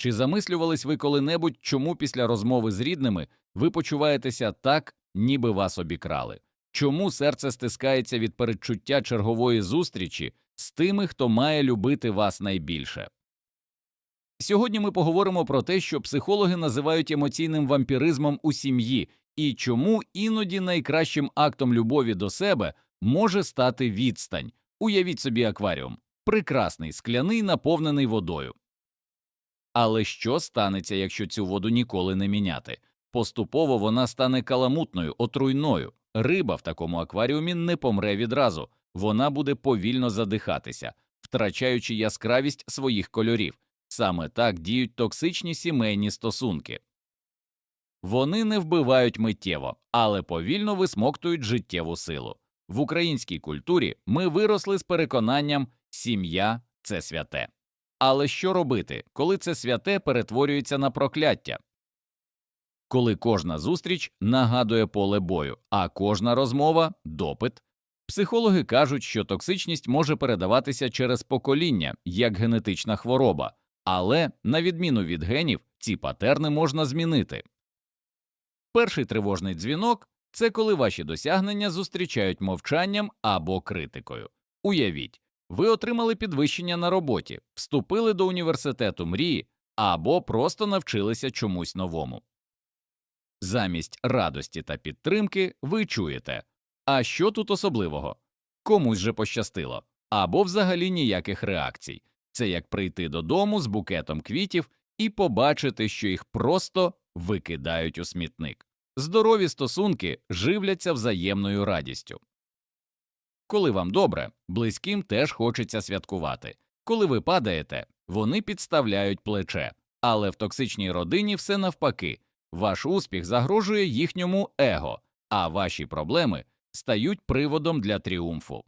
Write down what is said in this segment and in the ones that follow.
Чи замислювались ви коли-небудь, чому після розмови з рідними ви почуваєтеся так, ніби вас обікрали? Чому серце стискається від передчуття чергової зустрічі з тими, хто має любити вас найбільше? Сьогодні ми поговоримо про те, що психологи називають емоційним вампіризмом у сім'ї, і чому іноді найкращим актом любові до себе може стати відстань. Уявіть собі акваріум прекрасний, скляний, наповнений водою. Але що станеться, якщо цю воду ніколи не міняти? Поступово вона стане каламутною, отруйною. Риба в такому акваріумі не помре відразу, вона буде повільно задихатися, втрачаючи яскравість своїх кольорів. Саме так діють токсичні сімейні стосунки. Вони не вбивають миттєво, але повільно висмоктують життєву силу. В українській культурі ми виросли з переконанням сім'я це святе. Але що робити, коли це святе перетворюється на прокляття? Коли кожна зустріч нагадує поле бою, а кожна розмова допит. Психологи кажуть, що токсичність може передаватися через покоління як генетична хвороба, але, на відміну від генів, ці патерни можна змінити. Перший тривожний дзвінок це коли ваші досягнення зустрічають мовчанням або критикою. Уявіть, ви отримали підвищення на роботі, вступили до університету мрії або просто навчилися чомусь новому. Замість радості та підтримки ви чуєте А що тут особливого? Комусь же пощастило, або взагалі ніяких реакцій. Це як прийти додому з букетом квітів і побачити, що їх просто викидають у смітник. Здорові стосунки живляться взаємною радістю. Коли вам добре, близьким теж хочеться святкувати. Коли ви падаєте, вони підставляють плече, але в токсичній родині все навпаки. Ваш успіх загрожує їхньому его, а ваші проблеми стають приводом для тріумфу.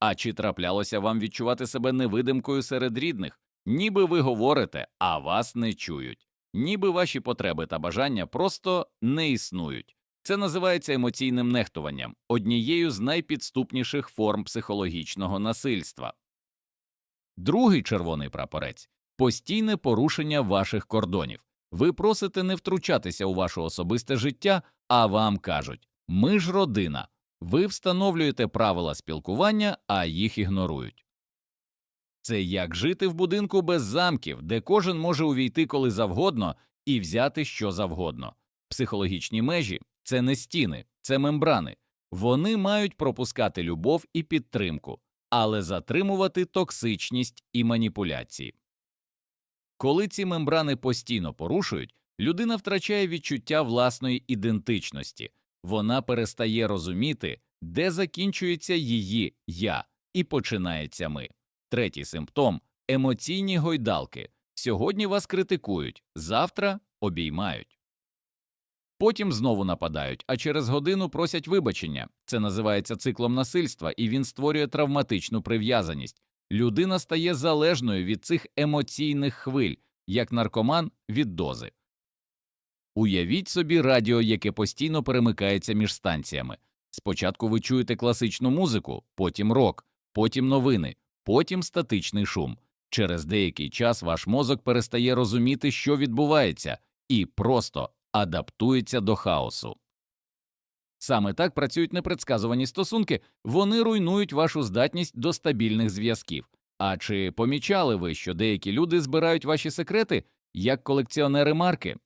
А чи траплялося вам відчувати себе невидимкою серед рідних, ніби ви говорите, а вас не чують, ніби ваші потреби та бажання просто не існують. Це називається емоційним нехтуванням, однією з найпідступніших форм психологічного насильства. Другий червоний прапорець постійне порушення ваших кордонів. Ви просите не втручатися у ваше особисте життя, а вам кажуть ми ж родина. Ви встановлюєте правила спілкування, а їх ігнорують. Це як жити в будинку без замків, де кожен може увійти коли завгодно і взяти що завгодно. Психологічні межі це не стіни, це мембрани. Вони мають пропускати любов і підтримку, але затримувати токсичність і маніпуляції. Коли ці мембрани постійно порушують, людина втрачає відчуття власної ідентичності, вона перестає розуміти, де закінчується її я і починається ми. Третій симптом емоційні гойдалки. Сьогодні вас критикують, завтра обіймають. Потім знову нападають, а через годину просять вибачення. Це називається циклом насильства, і він створює травматичну прив'язаність. Людина стає залежною від цих емоційних хвиль, як наркоман від дози. Уявіть собі радіо, яке постійно перемикається між станціями. Спочатку ви чуєте класичну музику, потім рок, потім новини, потім статичний шум. Через деякий час ваш мозок перестає розуміти, що відбувається, і просто адаптується до хаосу. Саме так працюють непредсказувані стосунки, вони руйнують вашу здатність до стабільних зв'язків. А чи помічали ви, що деякі люди збирають ваші секрети як колекціонери марки?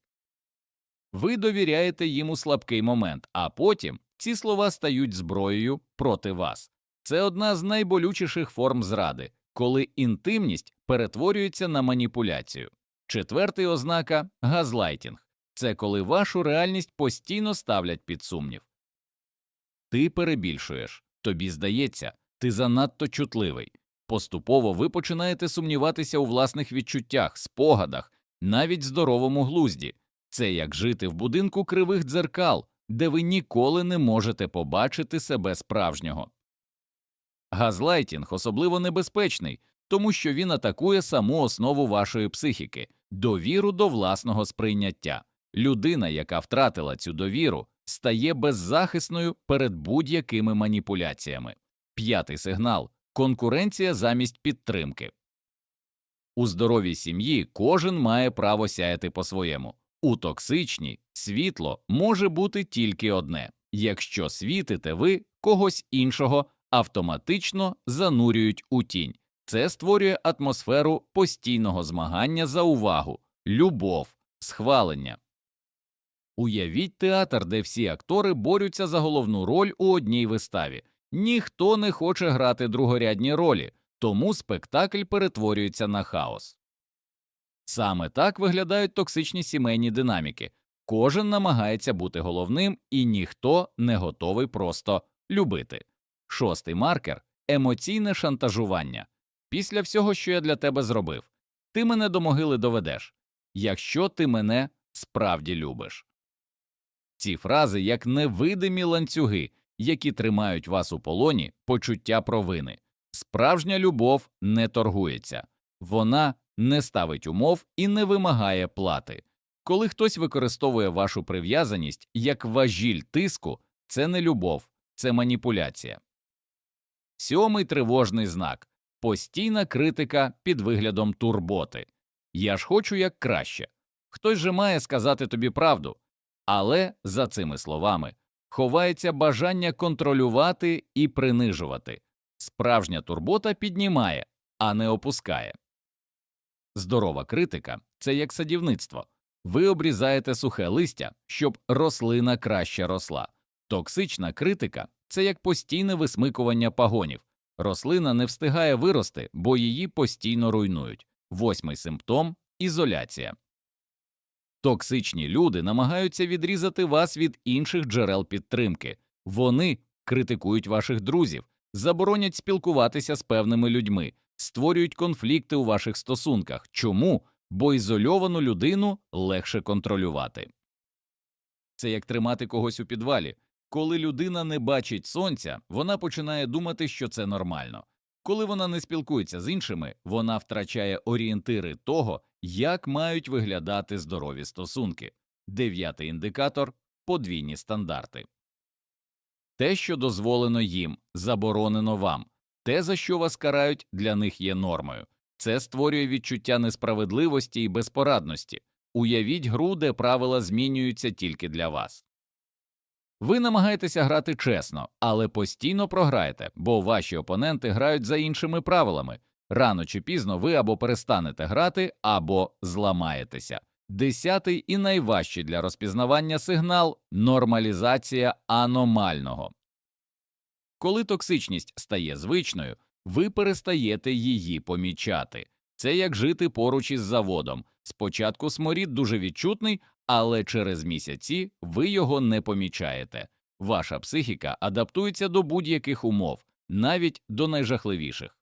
Ви довіряєте їм у слабкий момент, а потім ці слова стають зброєю проти вас. Це одна з найболючіших форм зради, коли інтимність перетворюється на маніпуляцію. Четвертий ознака газлайтінг це коли вашу реальність постійно ставлять під сумнів. Ти перебільшуєш, тобі здається, ти занадто чутливий. Поступово ви починаєте сумніватися у власних відчуттях, спогадах, навіть здоровому глузді. Це як жити в будинку кривих дзеркал, де ви ніколи не можете побачити себе справжнього. Газлайтінг особливо небезпечний, тому що він атакує саму основу вашої психіки довіру до власного сприйняття. Людина, яка втратила цю довіру, стає беззахисною перед будь-якими маніпуляціями. П'ятий сигнал конкуренція замість підтримки. У здоровій сім'ї кожен має право сяяти по-своєму. У токсичній світло може бути тільки одне. Якщо світите ви, когось іншого автоматично занурюють у тінь. Це створює атмосферу постійного змагання за увагу, любов, схвалення. Уявіть театр, де всі актори борються за головну роль у одній виставі. Ніхто не хоче грати другорядні ролі, тому спектакль перетворюється на хаос. Саме так виглядають токсичні сімейні динаміки. Кожен намагається бути головним, і ніхто не готовий просто любити. Шостий маркер емоційне шантажування. Після всього, що я для тебе зробив, ти мене до могили доведеш, якщо ти мене справді любиш. Ці фрази як невидимі ланцюги, які тримають вас у полоні почуття провини. Справжня любов не торгується, вона не ставить умов і не вимагає плати. Коли хтось використовує вашу прив'язаність як важіль тиску, це не любов, це маніпуляція. Сьомий тривожний знак постійна критика під виглядом турботи. Я ж хочу як краще. Хтось же має сказати тобі правду, але за цими словами ховається бажання контролювати і принижувати. Справжня турбота піднімає, а не опускає. Здорова критика це як садівництво. Ви обрізаєте сухе листя, щоб рослина краще росла. Токсична критика це як постійне висмикування пагонів. Рослина не встигає вирости, бо її постійно руйнують. Восьмий симптом ізоляція. Токсичні люди намагаються відрізати вас від інших джерел підтримки. Вони критикують ваших друзів, заборонять спілкуватися з певними людьми, створюють конфлікти у ваших стосунках. Чому? Бо ізольовану людину легше контролювати. Це як тримати когось у підвалі. Коли людина не бачить сонця, вона починає думати, що це нормально. Коли вона не спілкується з іншими, вона втрачає орієнтири того, як мають виглядати здорові стосунки. Дев'ятий індикатор подвійні стандарти. Те, що дозволено їм, заборонено вам. Те, за що вас карають, для них є нормою. Це створює відчуття несправедливості і безпорадності. Уявіть гру, де правила змінюються тільки для вас. Ви намагаєтеся грати чесно, але постійно програєте, бо ваші опоненти грають за іншими правилами. Рано чи пізно ви або перестанете грати, або зламаєтеся. Десятий і найважчий для розпізнавання сигнал нормалізація аномального. Коли токсичність стає звичною, ви перестаєте її помічати. Це як жити поруч із заводом. Спочатку сморід дуже відчутний, але через місяці ви його не помічаєте. Ваша психіка адаптується до будь-яких умов, навіть до найжахливіших.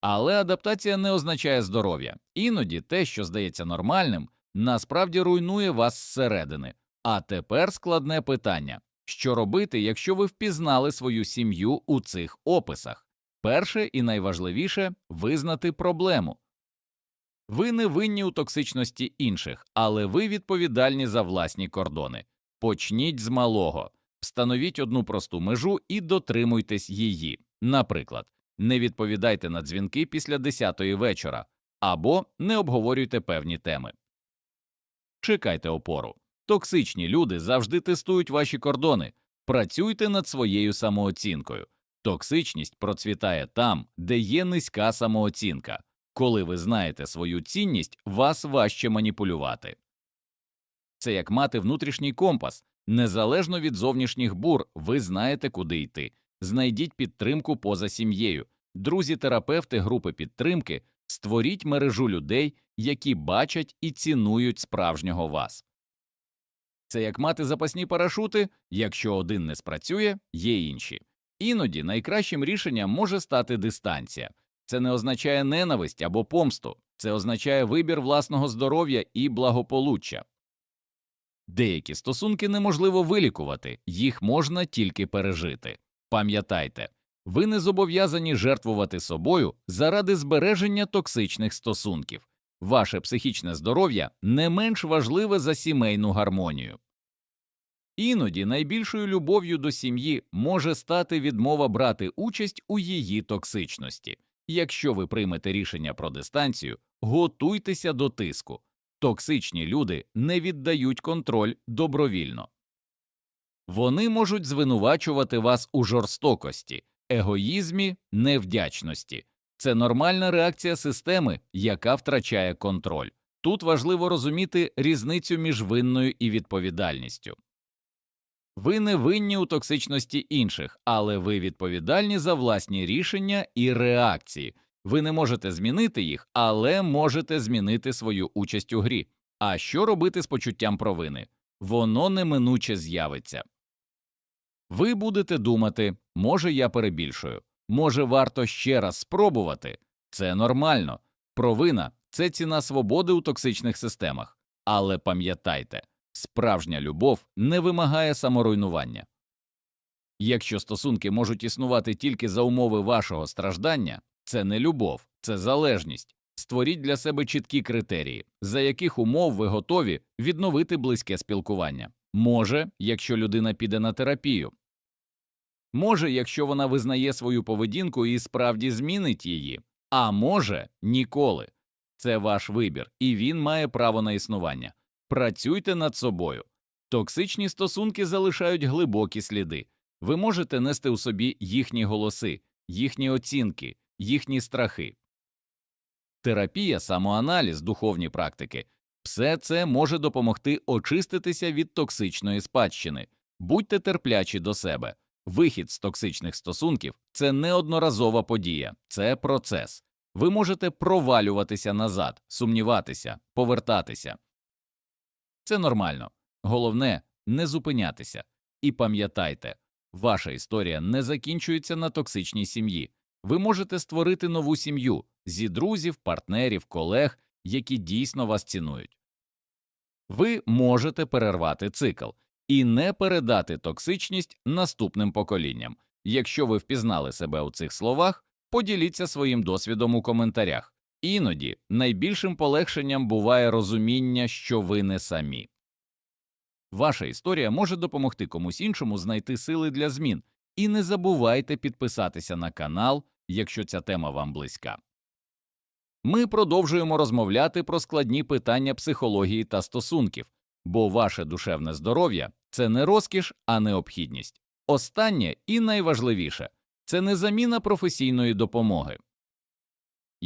Але адаптація не означає здоров'я. Іноді те, що здається нормальним, насправді руйнує вас зсередини. А тепер складне питання що робити, якщо ви впізнали свою сім'ю у цих описах? Перше і найважливіше визнати проблему. Ви не винні у токсичності інших, але ви відповідальні за власні кордони. Почніть з малого, встановіть одну просту межу і дотримуйтесь її. Наприклад, не відповідайте на дзвінки після 10-ї вечора або не обговорюйте певні теми. Чекайте опору. Токсичні люди завжди тестують ваші кордони. Працюйте над своєю самооцінкою. Токсичність процвітає там, де є низька самооцінка. Коли ви знаєте свою цінність, вас важче маніпулювати. Це як мати внутрішній компас. Незалежно від зовнішніх бур, ви знаєте, куди йти. Знайдіть підтримку поза сім'єю. Друзі, терапевти, групи підтримки, створіть мережу людей, які бачать і цінують справжнього вас. Це як мати запасні парашути, якщо один не спрацює, є інші. Іноді найкращим рішенням може стати дистанція. Це не означає ненависть або помсту, це означає вибір власного здоров'я і благополуччя. Деякі стосунки неможливо вилікувати, їх можна тільки пережити. Пам'ятайте, ви не зобов'язані жертвувати собою заради збереження токсичних стосунків. Ваше психічне здоров'я не менш важливе за сімейну гармонію. Іноді найбільшою любов'ю до сім'ї може стати відмова брати участь у її токсичності. Якщо ви приймете рішення про дистанцію, готуйтеся до тиску. Токсичні люди не віддають контроль добровільно. Вони можуть звинувачувати вас у жорстокості, егоїзмі, невдячності. Це нормальна реакція системи, яка втрачає контроль. Тут важливо розуміти різницю між винною і відповідальністю. Ви не винні у токсичності інших, але ви відповідальні за власні рішення і реакції. Ви не можете змінити їх, але можете змінити свою участь у грі. А що робити з почуттям провини? Воно неминуче з'явиться. Ви будете думати, може, я перебільшую, може, варто ще раз спробувати. Це нормально. Провина це ціна свободи у токсичних системах. Але пам'ятайте, справжня любов не вимагає саморуйнування. Якщо стосунки можуть існувати тільки за умови вашого страждання, це не любов, це залежність. Створіть для себе чіткі критерії, за яких умов ви готові відновити близьке спілкування. Може, якщо людина піде на терапію. Може, якщо вона визнає свою поведінку і справді змінить її, а може ніколи. Це ваш вибір, і він має право на існування. Працюйте над собою. Токсичні стосунки залишають глибокі сліди. Ви можете нести у собі їхні голоси, їхні оцінки, їхні страхи. Терапія, самоаналіз, духовні практики все це може допомогти очиститися від токсичної спадщини. Будьте терплячі до себе. Вихід з токсичних стосунків це не одноразова подія, це процес. Ви можете провалюватися назад, сумніватися, повертатися. Це нормально. Головне не зупинятися. І пам'ятайте, ваша історія не закінчується на токсичній сім'ї. Ви можете створити нову сім'ю зі друзів, партнерів, колег, які дійсно вас цінують. Ви можете перервати цикл і не передати токсичність наступним поколінням. Якщо ви впізнали себе у цих словах, поділіться своїм досвідом у коментарях. Іноді найбільшим полегшенням буває розуміння, що ви не самі. Ваша історія може допомогти комусь іншому знайти сили для змін. І не забувайте підписатися на канал, якщо ця тема вам близька. Ми продовжуємо розмовляти про складні питання психології та стосунків, бо ваше душевне здоров'я це не розкіш, а необхідність. Останнє і найважливіше це не заміна професійної допомоги.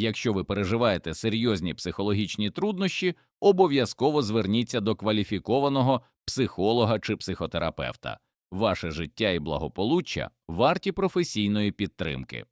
Якщо ви переживаєте серйозні психологічні труднощі, обов'язково зверніться до кваліфікованого психолога чи психотерапевта. Ваше життя і благополуччя варті професійної підтримки.